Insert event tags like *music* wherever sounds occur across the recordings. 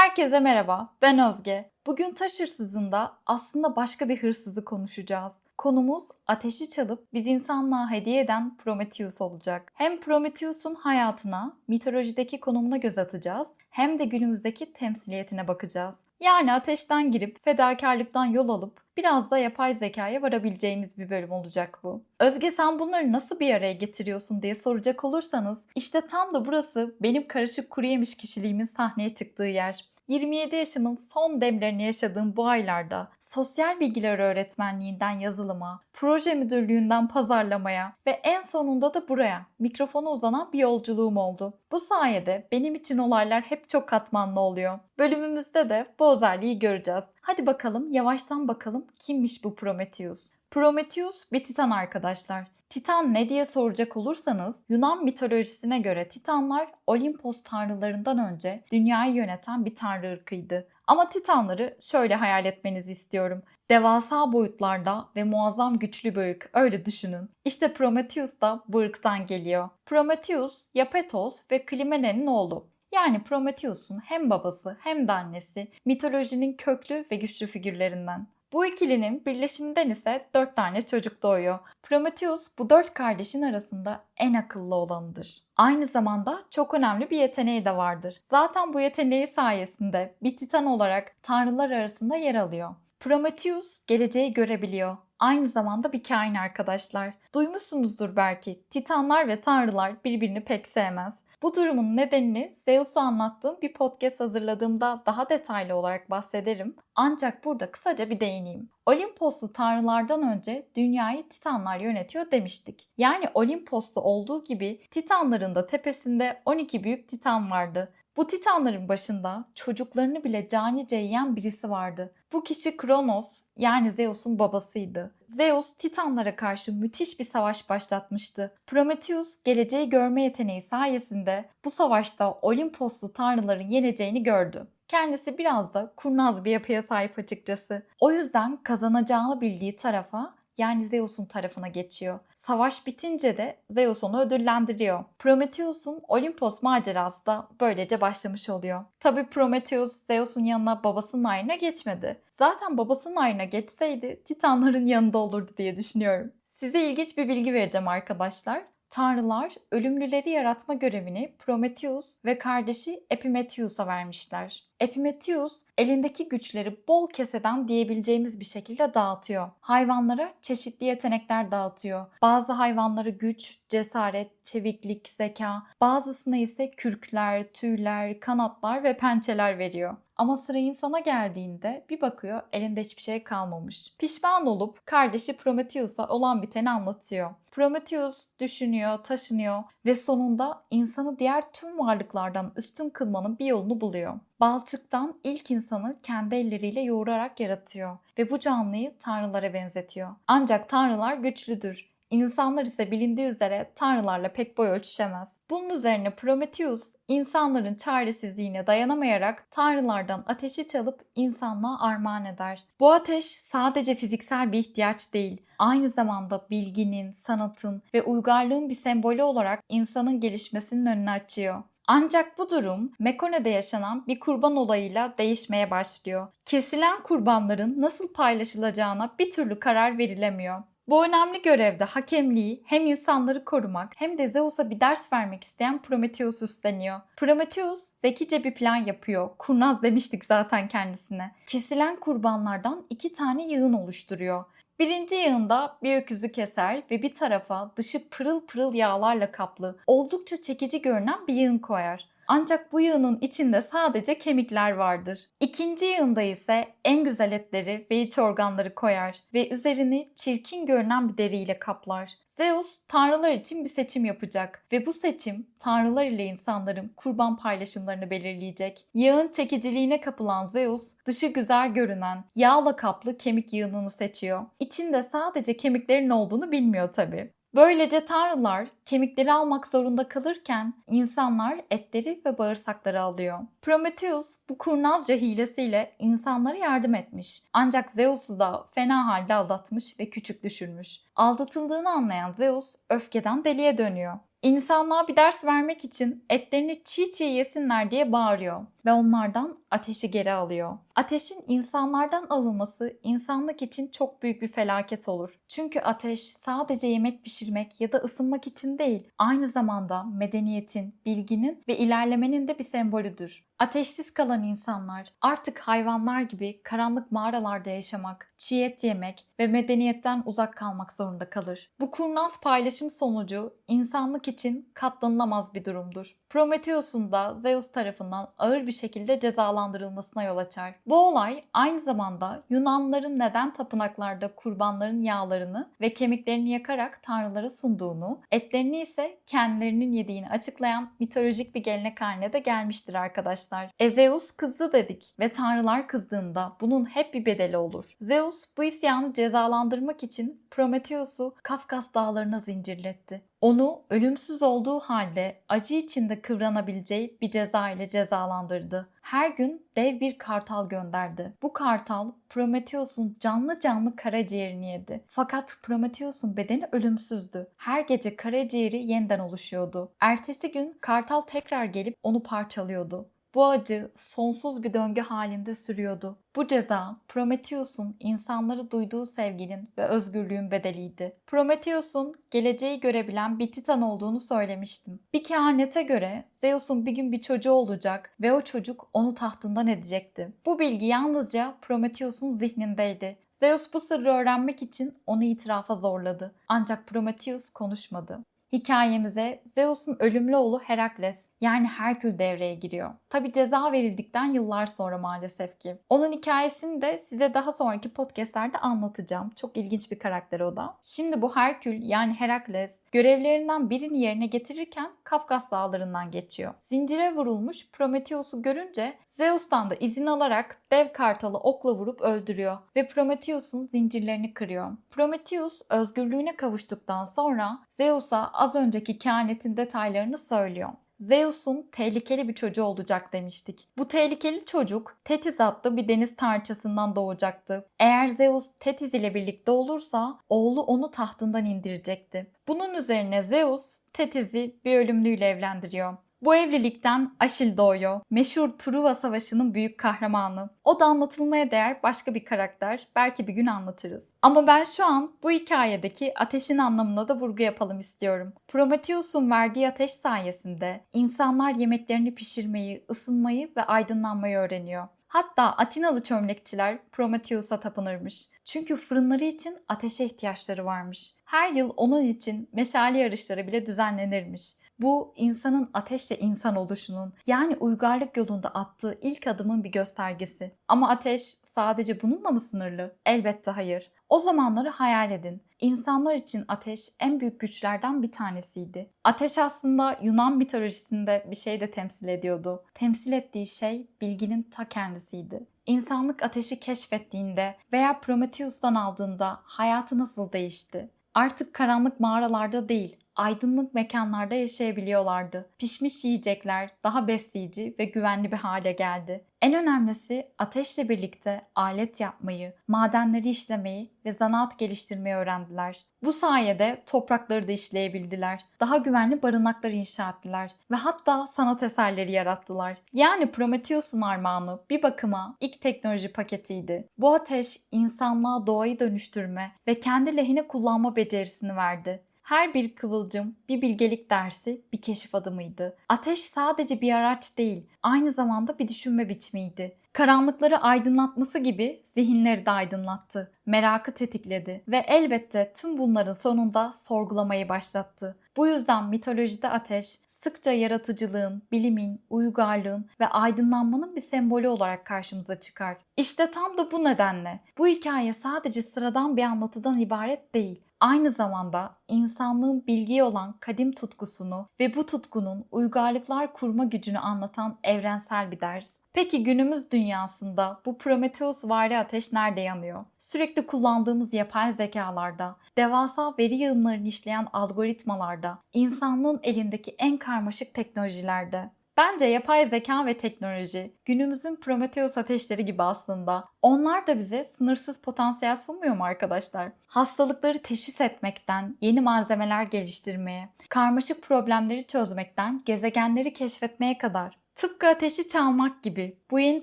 Herkese merhaba, ben Özge. Bugün taş hırsızında aslında başka bir hırsızı konuşacağız. Konumuz ateşi çalıp biz insanlığa hediye eden Prometheus olacak. Hem Prometheus'un hayatına, mitolojideki konumuna göz atacağız, hem de günümüzdeki temsiliyetine bakacağız. Yani ateşten girip fedakarlıktan yol alıp biraz da yapay zekaya varabileceğimiz bir bölüm olacak bu. Özge sen bunları nasıl bir araya getiriyorsun diye soracak olursanız işte tam da burası benim karışık kuru yemiş kişiliğimin sahneye çıktığı yer. 27 yaşımın son demlerini yaşadığım bu aylarda sosyal bilgiler öğretmenliğinden yazılıma, proje müdürlüğünden pazarlamaya ve en sonunda da buraya mikrofona uzanan bir yolculuğum oldu. Bu sayede benim için olaylar hep çok katmanlı oluyor. Bölümümüzde de bu özelliği göreceğiz. Hadi bakalım yavaştan bakalım kimmiş bu Prometheus? Prometheus bir titan arkadaşlar. Titan ne diye soracak olursanız Yunan mitolojisine göre Titanlar Olimpos tanrılarından önce dünyayı yöneten bir tanrı ırkıydı. Ama Titanları şöyle hayal etmenizi istiyorum. Devasa boyutlarda ve muazzam güçlü bir ırk öyle düşünün. İşte Prometheus da bu ırktan geliyor. Prometheus, Yapetos ve Klimene'nin oğlu. Yani Prometheus'un hem babası hem de annesi mitolojinin köklü ve güçlü figürlerinden. Bu ikilinin birleşiminden ise dört tane çocuk doğuyor. Prometheus bu dört kardeşin arasında en akıllı olanıdır. Aynı zamanda çok önemli bir yeteneği de vardır. Zaten bu yeteneği sayesinde bir titan olarak tanrılar arasında yer alıyor. Prometheus geleceği görebiliyor. Aynı zamanda bir kain arkadaşlar. Duymuşsunuzdur belki. Titanlar ve tanrılar birbirini pek sevmez. Bu durumun nedenini Zeus'u anlattığım bir podcast hazırladığımda daha detaylı olarak bahsederim. Ancak burada kısaca bir değineyim. Olimposlu tanrılardan önce dünyayı Titanlar yönetiyor demiştik. Yani Olimpos'ta olduğu gibi Titanların da tepesinde 12 büyük Titan vardı. Bu Titanların başında çocuklarını bile canice yiyen birisi vardı. Bu kişi Kronos yani Zeus'un babasıydı. Zeus Titanlara karşı müthiş bir savaş başlatmıştı. Prometheus geleceği görme yeteneği sayesinde bu savaşta Olimposlu tanrıların yeneceğini gördü. Kendisi biraz da kurnaz bir yapıya sahip açıkçası. O yüzden kazanacağını bildiği tarafa yani Zeus'un tarafına geçiyor. Savaş bitince de Zeus onu ödüllendiriyor. Prometheus'un Olimpos macerası da böylece başlamış oluyor. Tabi Prometheus Zeus'un yanına babasının ayrına geçmedi. Zaten babasının ayrına geçseydi Titanların yanında olurdu diye düşünüyorum. Size ilginç bir bilgi vereceğim arkadaşlar. Tanrılar ölümlüleri yaratma görevini Prometheus ve kardeşi Epimetheus'a vermişler. Epimetheus elindeki güçleri bol keseden diyebileceğimiz bir şekilde dağıtıyor. Hayvanlara çeşitli yetenekler dağıtıyor. Bazı hayvanlara güç, cesaret, çeviklik, zeka, bazısına ise kürkler, tüyler, kanatlar ve pençeler veriyor. Ama sıra insana geldiğinde bir bakıyor elinde hiçbir şey kalmamış. Pişman olup kardeşi Prometheus'a olan biteni anlatıyor. Prometheus düşünüyor, taşınıyor ve sonunda insanı diğer tüm varlıklardan üstün kılmanın bir yolunu buluyor. Balçıktan ilk insanı kendi elleriyle yoğurarak yaratıyor ve bu canlıyı tanrılara benzetiyor. Ancak tanrılar güçlüdür. İnsanlar ise bilindiği üzere tanrılarla pek boy ölçüşemez. Bunun üzerine Prometheus insanların çaresizliğine dayanamayarak tanrılardan ateşi çalıp insanlığa armağan eder. Bu ateş sadece fiziksel bir ihtiyaç değil, aynı zamanda bilginin, sanatın ve uygarlığın bir sembolü olarak insanın gelişmesinin önünü açıyor. Ancak bu durum Mekone'de yaşanan bir kurban olayıyla değişmeye başlıyor. Kesilen kurbanların nasıl paylaşılacağına bir türlü karar verilemiyor. Bu önemli görevde hakemliği hem insanları korumak hem de Zeus'a bir ders vermek isteyen Prometheus üstleniyor. Prometheus zekice bir plan yapıyor. Kurnaz demiştik zaten kendisine. Kesilen kurbanlardan iki tane yığın oluşturuyor. Birinci yığında bir öküzü keser ve bir tarafa dışı pırıl pırıl yağlarla kaplı, oldukça çekici görünen bir yığın koyar. Ancak bu yığının içinde sadece kemikler vardır. İkinci yığında ise en güzel etleri ve iç organları koyar ve üzerini çirkin görünen bir deriyle kaplar. Zeus tanrılar için bir seçim yapacak ve bu seçim tanrılar ile insanların kurban paylaşımlarını belirleyecek. Yağın çekiciliğine kapılan Zeus dışı güzel görünen yağla kaplı kemik yığınını seçiyor. İçinde sadece kemiklerin olduğunu bilmiyor tabi. Böylece tanrılar kemikleri almak zorunda kalırken insanlar etleri ve bağırsakları alıyor. Prometheus bu kurnazca hilesiyle insanlara yardım etmiş. Ancak Zeus'u da fena halde aldatmış ve küçük düşürmüş. Aldatıldığını anlayan Zeus öfkeden deliye dönüyor. İnsanlığa bir ders vermek için etlerini çiğ çiğ yesinler diye bağırıyor ve onlardan ateşi geri alıyor. Ateşin insanlardan alınması insanlık için çok büyük bir felaket olur. Çünkü ateş sadece yemek pişirmek ya da ısınmak için değil, aynı zamanda medeniyetin, bilginin ve ilerlemenin de bir sembolüdür. Ateşsiz kalan insanlar artık hayvanlar gibi karanlık mağaralarda yaşamak, çiğ et yemek ve medeniyetten uzak kalmak zorunda kalır. Bu kurnaz paylaşım sonucu insanlık için katlanılamaz bir durumdur. Prometheus'un da Zeus tarafından ağır bir şekilde cezalandırılmasına yol açar. Bu olay aynı zamanda Yunanların neden tapınaklarda kurbanların yağlarını ve kemiklerini yakarak tanrılara sunduğunu, etlerini ise kendilerinin yediğini açıklayan mitolojik bir gelenek haline de gelmiştir arkadaşlar. E Zeus kızdı dedik ve tanrılar kızdığında bunun hep bir bedeli olur. Zeus bu isyanı cezalandırmak için Prometheus'u Kafkas dağlarına zincirletti. Onu ölümsüz olduğu halde acı içinde kıvranabileceği bir ceza ile cezalandırdı. Her gün dev bir kartal gönderdi. Bu kartal Prometheus'un canlı canlı karaciğerini yedi. Fakat Prometheus'un bedeni ölümsüzdü. Her gece karaciğeri yeniden oluşuyordu. Ertesi gün kartal tekrar gelip onu parçalıyordu. Bu acı sonsuz bir döngü halinde sürüyordu. Bu ceza Prometheus'un insanları duyduğu sevginin ve özgürlüğün bedeliydi. Prometheus'un geleceği görebilen bir titan olduğunu söylemiştim. Bir kehanete göre Zeus'un bir gün bir çocuğu olacak ve o çocuk onu tahtından edecekti. Bu bilgi yalnızca Prometheus'un zihnindeydi. Zeus bu sırrı öğrenmek için onu itirafa zorladı. Ancak Prometheus konuşmadı. Hikayemize Zeus'un ölümlü oğlu Herakles yani Herkül devreye giriyor. Tabi ceza verildikten yıllar sonra maalesef ki. Onun hikayesini de size daha sonraki podcastlerde anlatacağım. Çok ilginç bir karakter o da. Şimdi bu Herkül yani Herakles görevlerinden birini yerine getirirken Kafkas dağlarından geçiyor. Zincire vurulmuş Prometheus'u görünce Zeus'tan da izin alarak dev kartalı okla vurup öldürüyor ve Prometheus'un zincirlerini kırıyor. Prometheus özgürlüğüne kavuştuktan sonra Zeus'a az önceki kehanetin detaylarını söylüyor. Zeus'un tehlikeli bir çocuğu olacak demiştik. Bu tehlikeli çocuk Tetiz adlı bir deniz tanrıçasından doğacaktı. Eğer Zeus Tetiz ile birlikte olursa oğlu onu tahtından indirecekti. Bunun üzerine Zeus Tetiz'i bir ölümlüyle evlendiriyor. Bu evlilikten Aşil doğuyor. Meşhur Truva Savaşı'nın büyük kahramanı. O da anlatılmaya değer başka bir karakter. Belki bir gün anlatırız. Ama ben şu an bu hikayedeki ateşin anlamına da vurgu yapalım istiyorum. Prometheus'un verdiği ateş sayesinde insanlar yemeklerini pişirmeyi, ısınmayı ve aydınlanmayı öğreniyor. Hatta Atinalı çömlekçiler Prometheus'a tapınırmış. Çünkü fırınları için ateşe ihtiyaçları varmış. Her yıl onun için meşale yarışları bile düzenlenirmiş. Bu insanın ateşle insan oluşunun yani uygarlık yolunda attığı ilk adımın bir göstergesi. Ama ateş sadece bununla mı sınırlı? Elbette hayır. O zamanları hayal edin. İnsanlar için ateş en büyük güçlerden bir tanesiydi. Ateş aslında Yunan mitolojisinde bir şey de temsil ediyordu. Temsil ettiği şey bilginin ta kendisiydi. İnsanlık ateşi keşfettiğinde veya Prometheus'tan aldığında hayatı nasıl değişti? Artık karanlık mağaralarda değil, aydınlık mekanlarda yaşayabiliyorlardı. Pişmiş yiyecekler daha besleyici ve güvenli bir hale geldi. En önemlisi ateşle birlikte alet yapmayı, madenleri işlemeyi ve zanaat geliştirmeyi öğrendiler. Bu sayede toprakları da işleyebildiler. Daha güvenli barınaklar inşa ettiler ve hatta sanat eserleri yarattılar. Yani Prometheus'un armağanı bir bakıma ilk teknoloji paketiydi. Bu ateş insanlığa doğayı dönüştürme ve kendi lehine kullanma becerisini verdi. Her bir kıvılcım bir bilgelik dersi, bir keşif adımıydı. Ateş sadece bir araç değil, aynı zamanda bir düşünme biçimiydi. Karanlıkları aydınlatması gibi zihinleri de aydınlattı. Merakı tetikledi ve elbette tüm bunların sonunda sorgulamayı başlattı. Bu yüzden mitolojide ateş sıkça yaratıcılığın, bilimin, uygarlığın ve aydınlanmanın bir sembolü olarak karşımıza çıkar. İşte tam da bu nedenle bu hikaye sadece sıradan bir anlatıdan ibaret değil aynı zamanda insanlığın bilgiye olan kadim tutkusunu ve bu tutkunun uygarlıklar kurma gücünü anlatan evrensel bir ders. Peki günümüz dünyasında bu Prometheus vari ateş nerede yanıyor? Sürekli kullandığımız yapay zekalarda, devasa veri yığınlarını işleyen algoritmalarda, insanlığın elindeki en karmaşık teknolojilerde. Bence yapay zeka ve teknoloji günümüzün Prometheus ateşleri gibi aslında. Onlar da bize sınırsız potansiyel sunmuyor mu arkadaşlar? Hastalıkları teşhis etmekten, yeni malzemeler geliştirmeye, karmaşık problemleri çözmekten, gezegenleri keşfetmeye kadar. Tıpkı ateşi çalmak gibi bu yeni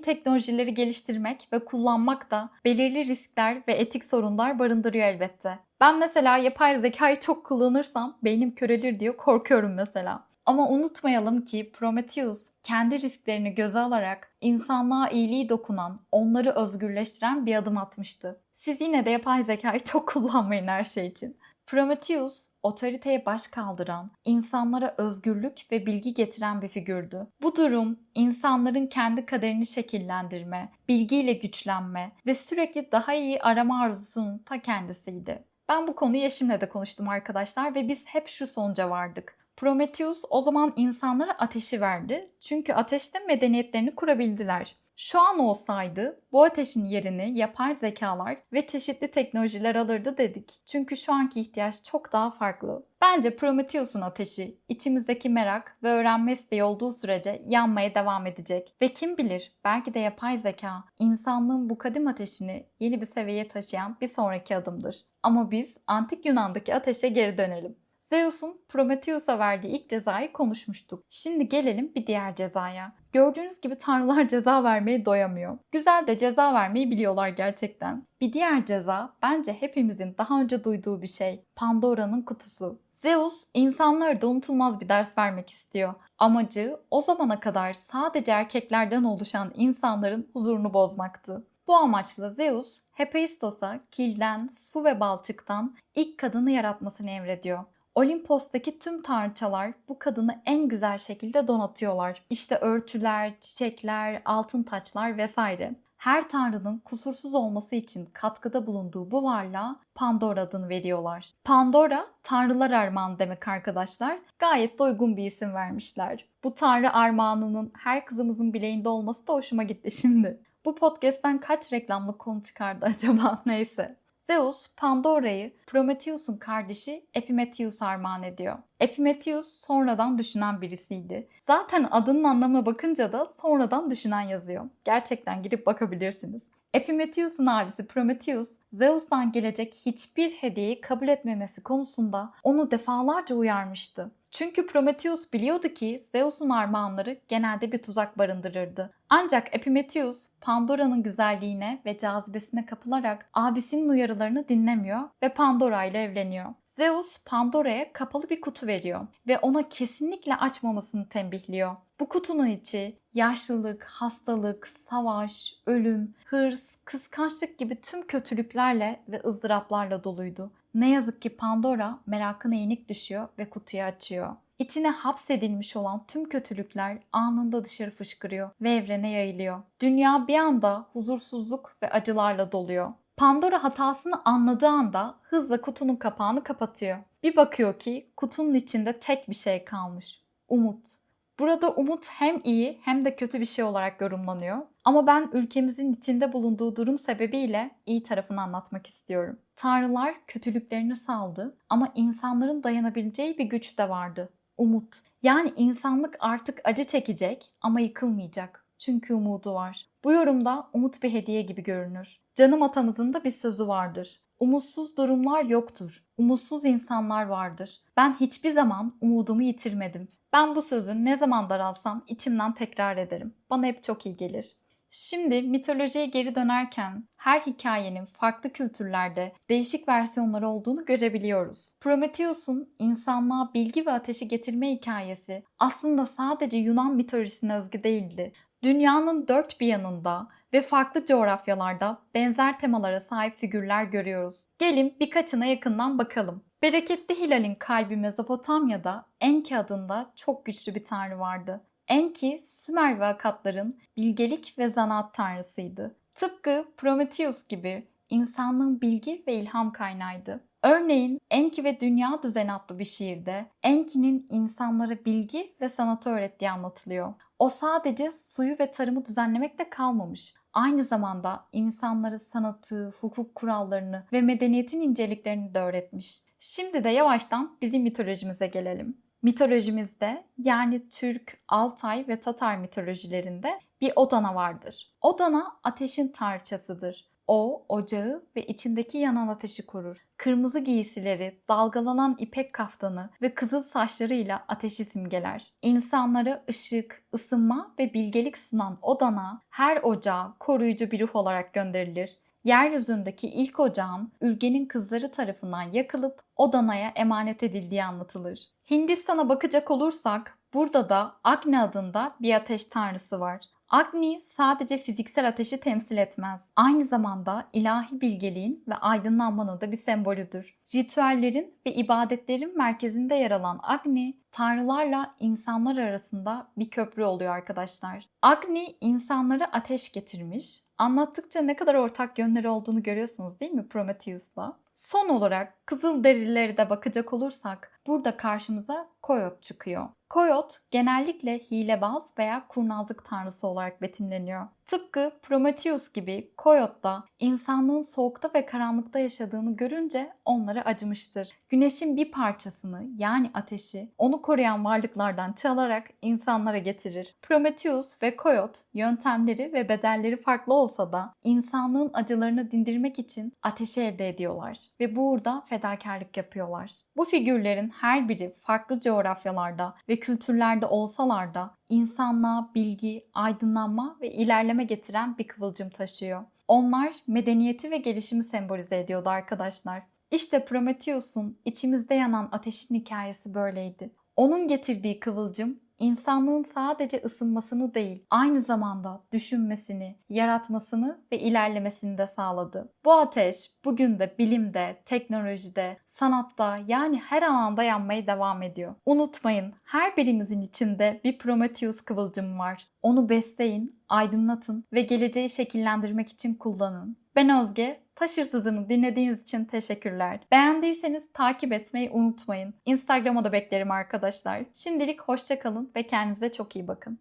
teknolojileri geliştirmek ve kullanmak da belirli riskler ve etik sorunlar barındırıyor elbette. Ben mesela yapay zekayı çok kullanırsam beynim körelir diye korkuyorum mesela. Ama unutmayalım ki Prometheus kendi risklerini göze alarak insanlığa iyiliği dokunan, onları özgürleştiren bir adım atmıştı. Siz yine de yapay zekayı *laughs* çok kullanmayın her şey için. Prometheus otoriteye baş kaldıran, insanlara özgürlük ve bilgi getiren bir figürdü. Bu durum insanların kendi kaderini şekillendirme, bilgiyle güçlenme ve sürekli daha iyi arama arzusunun ta kendisiydi. Ben bu konuyu eşimle de konuştum arkadaşlar ve biz hep şu sonuca vardık. Prometheus o zaman insanlara ateşi verdi. Çünkü ateşte medeniyetlerini kurabildiler. Şu an olsaydı bu ateşin yerini yapay zekalar ve çeşitli teknolojiler alırdı dedik. Çünkü şu anki ihtiyaç çok daha farklı. Bence Prometheus'un ateşi içimizdeki merak ve öğrenme isteği olduğu sürece yanmaya devam edecek. Ve kim bilir belki de yapay zeka insanlığın bu kadim ateşini yeni bir seviyeye taşıyan bir sonraki adımdır. Ama biz antik Yunan'daki ateşe geri dönelim. Zeus'un Prometheus'a verdiği ilk cezayı konuşmuştuk. Şimdi gelelim bir diğer cezaya. Gördüğünüz gibi tanrılar *laughs* ceza vermeye doyamıyor. Güzel de ceza vermeyi biliyorlar gerçekten. Bir diğer ceza bence hepimizin daha önce duyduğu bir şey. Pandora'nın kutusu. Zeus insanlara da unutulmaz bir ders vermek istiyor. Amacı o zamana kadar sadece erkeklerden oluşan insanların huzurunu bozmaktı. Bu amaçla Zeus, Hephaistos'a kilden, su ve balçıktan ilk kadını yaratmasını emrediyor. Olimpos'taki tüm tanrıçalar bu kadını en güzel şekilde donatıyorlar. İşte örtüler, çiçekler, altın taçlar vesaire. Her tanrının kusursuz olması için katkıda bulunduğu bu varlığa Pandora adını veriyorlar. Pandora, tanrılar armağanı demek arkadaşlar. Gayet de uygun bir isim vermişler. Bu tanrı armağanının her kızımızın bileğinde olması da hoşuma gitti şimdi. Bu podcast'ten kaç reklamlı konu çıkardı *laughs* acaba? Neyse. Zeus, Pandora'yı Prometheus'un kardeşi Epimetheus armağan ediyor. Epimetheus sonradan düşünen birisiydi. Zaten adının anlamına bakınca da sonradan düşünen yazıyor. Gerçekten girip bakabilirsiniz. Epimetheus'un abisi Prometheus, Zeus'tan gelecek hiçbir hediyeyi kabul etmemesi konusunda onu defalarca uyarmıştı. Çünkü Prometheus biliyordu ki Zeus'un armağanları genelde bir tuzak barındırırdı. Ancak Epimetheus Pandora'nın güzelliğine ve cazibesine kapılarak abisinin uyarılarını dinlemiyor ve Pandora ile evleniyor. Zeus Pandora'ya kapalı bir kutu veriyor ve ona kesinlikle açmamasını tembihliyor. Bu kutunun içi yaşlılık, hastalık, savaş, ölüm, hırs, kıskançlık gibi tüm kötülüklerle ve ızdıraplarla doluydu. Ne yazık ki Pandora merakına yenik düşüyor ve kutuyu açıyor. İçine hapsedilmiş olan tüm kötülükler anında dışarı fışkırıyor ve evrene yayılıyor. Dünya bir anda huzursuzluk ve acılarla doluyor. Pandora hatasını anladığı anda hızla kutunun kapağını kapatıyor. Bir bakıyor ki kutunun içinde tek bir şey kalmış. Umut. Burada umut hem iyi hem de kötü bir şey olarak yorumlanıyor. Ama ben ülkemizin içinde bulunduğu durum sebebiyle iyi tarafını anlatmak istiyorum. Tanrılar kötülüklerini saldı ama insanların dayanabileceği bir güç de vardı. Umut. Yani insanlık artık acı çekecek ama yıkılmayacak. Çünkü umudu var. Bu yorumda umut bir hediye gibi görünür. Canım atamızın da bir sözü vardır. Umutsuz durumlar yoktur. Umutsuz insanlar vardır. Ben hiçbir zaman umudumu yitirmedim. Ben bu sözü ne zaman daralsam içimden tekrar ederim. Bana hep çok iyi gelir. Şimdi mitolojiye geri dönerken her hikayenin farklı kültürlerde değişik versiyonları olduğunu görebiliyoruz. Prometheus'un insanlığa bilgi ve ateşi getirme hikayesi aslında sadece Yunan mitolojisine özgü değildi. Dünyanın dört bir yanında ve farklı coğrafyalarda benzer temalara sahip figürler görüyoruz. Gelin birkaçına yakından bakalım. Bereketli Hilal'in kalbi Mezopotamya'da Enki adında çok güçlü bir tanrı vardı. Enki, Sümer ve Akatların bilgelik ve zanaat tanrısıydı. Tıpkı Prometheus gibi insanlığın bilgi ve ilham kaynağıydı. Örneğin Enki ve Dünya Düzeni adlı bir şiirde Enki'nin insanlara bilgi ve sanatı öğrettiği anlatılıyor. O sadece suyu ve tarımı düzenlemekle kalmamış. Aynı zamanda insanlara sanatı, hukuk kurallarını ve medeniyetin inceliklerini de öğretmiş. Şimdi de yavaştan bizim mitolojimize gelelim. Mitolojimizde yani Türk, Altay ve Tatar mitolojilerinde bir Odana vardır. Odana ateşin tanrıçasıdır. O, ocağı ve içindeki yanan ateşi korur. Kırmızı giysileri, dalgalanan ipek kaftanı ve kızıl saçlarıyla ateşi simgeler. İnsanlara ışık, ısınma ve bilgelik sunan Odana her ocağa koruyucu bir ruh olarak gönderilir. Yeryüzündeki ilk ocağın Ülge'nin kızları tarafından yakılıp Odana'ya emanet edildiği anlatılır. Hindistan'a bakacak olursak burada da Agni adında bir ateş tanrısı var. Agni sadece fiziksel ateşi temsil etmez. Aynı zamanda ilahi bilgeliğin ve aydınlanmanın da bir sembolüdür. Ritüellerin ve ibadetlerin merkezinde yer alan Agni, tanrılarla insanlar arasında bir köprü oluyor arkadaşlar. Agni insanlara ateş getirmiş. Anlattıkça ne kadar ortak yönleri olduğunu görüyorsunuz değil mi Prometheus'la? Son olarak kızıl derilere de bakacak olursak burada karşımıza Koyot çıkıyor. Koyot genellikle hilebaz veya kurnazlık tanrısı olarak betimleniyor. Tıpkı Prometheus gibi Koyot da insanlığın soğukta ve karanlıkta yaşadığını görünce onlara acımıştır. Güneşin bir parçasını yani ateşi onu koruyan varlıklardan çalarak insanlara getirir. Prometheus ve Koyot yöntemleri ve bedelleri farklı olsa da insanlığın acılarını dindirmek için ateşi elde ediyorlar ve burada fedakarlık yapıyorlar. Bu figürlerin her biri farklı coğrafyalarda ve kültürlerde olsalar da insanlığa bilgi, aydınlanma ve ilerleme getiren bir kıvılcım taşıyor. Onlar medeniyeti ve gelişimi sembolize ediyordu arkadaşlar. İşte Prometheus'un içimizde yanan ateşin hikayesi böyleydi. Onun getirdiği kıvılcım insanlığın sadece ısınmasını değil, aynı zamanda düşünmesini, yaratmasını ve ilerlemesini de sağladı. Bu ateş bugün de bilimde, teknolojide, sanatta yani her alanda yanmaya devam ediyor. Unutmayın, her birimizin içinde bir Prometheus kıvılcım var. Onu besleyin, aydınlatın ve geleceği şekillendirmek için kullanın. Ben Özge, Taş Hırsızı'nı dinlediğiniz için teşekkürler. Beğendiyseniz takip etmeyi unutmayın. Instagram'a da beklerim arkadaşlar. Şimdilik hoşçakalın ve kendinize çok iyi bakın.